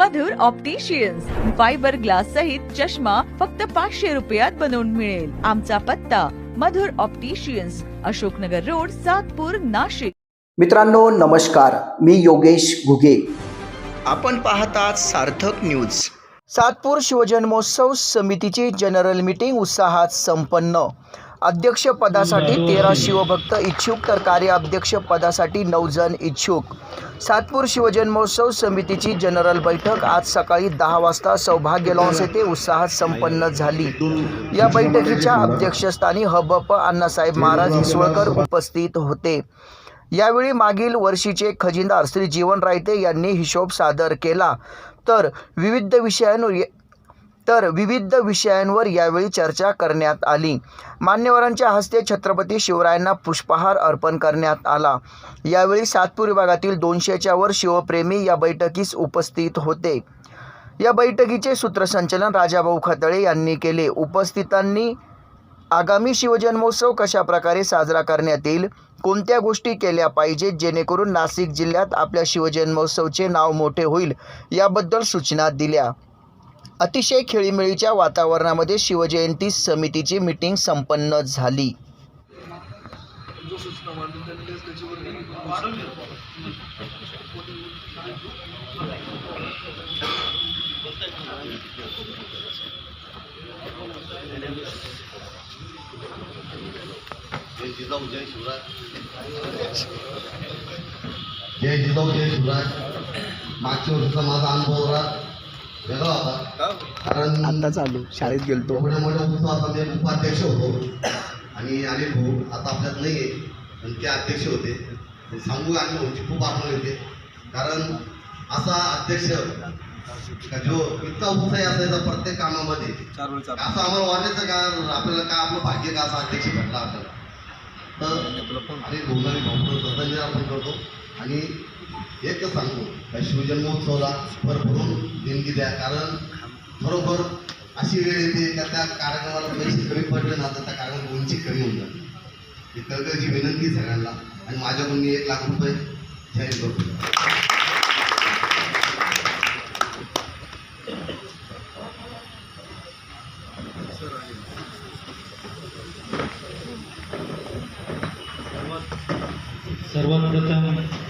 मधुर opticians fibre glass सहित चष्मा फक्त पाचशे रुपयात बनवून मिळेल. आमचा पत्ता मधुर ऑप्टिशियन्स अशोकनगर रोड सातपूर नाशिक. मित्रांनो नमस्कार. मी योगेश घुगे. आपण पाहतात सार्थक न्यूज सातपूर शिवजन्मोत्सव समितीची जनरल मीटिंग उत्साहात संपन्न. अध्यक्षपदासाठी तेरा शिवभक्त इच्छुक तर कार्याध्यक्षपदासाठी नऊ जण इच्छुक. सातपूर शिवजन्मोत्सव समितीची जनरल बैठक आज सकाळी दहा वाजता सौभाग्य लॉन्स येथे उत्साहात संपन्न झाली. या बैठकीच्या अध्यक्षस्थानी हबप अण्णासाहेब महाराज हिसवळकर उपस्थित होते. यावेळी मागील वर्षीचे खजिनदार श्री जीवन रायते यांनी हिशोब सादर केला. तर विविध विषयांवर तर विविध विषयांवर यावेळी चर्चा करण्यात आली. मान्यवरांच्या हस्ते छत्रपती शिवरायांना पुष्पहार अर्पण करण्यात आला. यावेळी सातपूर विभागातील दोनशेच्या वर शिवप्रेमी या बैठकीस उपस्थित होते. या बैठकीचे सूत्रसंचलन राजाभाऊ खतळे यांनी केले. उपस्थितांनी आगामी शिवजन्मोत्सव कशा प्रकारे साजरा करण्यात येईल? कोणत्या गोष्टी केल्या पाहिजेत जेणेकरून नाशिक जिल्ह्यात आपल्या शिवजन्मोत्सवचे नाव मोठे होईल? याबद्दल सूचना दिल्या. अतिशय खेळीमेळीच्या वातावरणामध्ये शिवजयंती समितीची मीटिंग संपन्न झाली. जय जिजाऊ जय शिवराज. जय जिजाऊ जय शिवराज मागच्या वर्षीचा माझा अनुभव जरा वेगळा होता. कारण आता चालू शाळेत गेलतो. एवढ्या मोठ्या उत्सवाचा मी उपाध्यक्ष होतो. आणि अनिल भाऊ आता आपल्यात नाही आहे पण ते अध्यक्ष होते. ते सांगू अनिल भाऊची खूप आठवण येते कारण असा अध्यक्ष का जो इतका उत्साही असायचा प्रत्येक कामामध्ये असं आम्हाला वाटायचं का आपल्याला का आपलं भाग्य का असा अध्यक्ष भेटला आपल्याला. तर आणि भोगाने भावतो श्रद्धांजली अर्पण करतो. आणि एकच सांगतो का शिवजन्मोत्सवाला भरभरून देणगी द्या. कारण खरोखर अशी वेळ येते का त्या कार्यक्रमाला पैसे कमी पडले ना तर त्या कार्यक्रम उंची कमी होऊन जाते. ही विनंती सगळ्यांना. आणि माझ्याकडून मी एक लाख रुपये जाहीर करतो. सर्वात प्रथम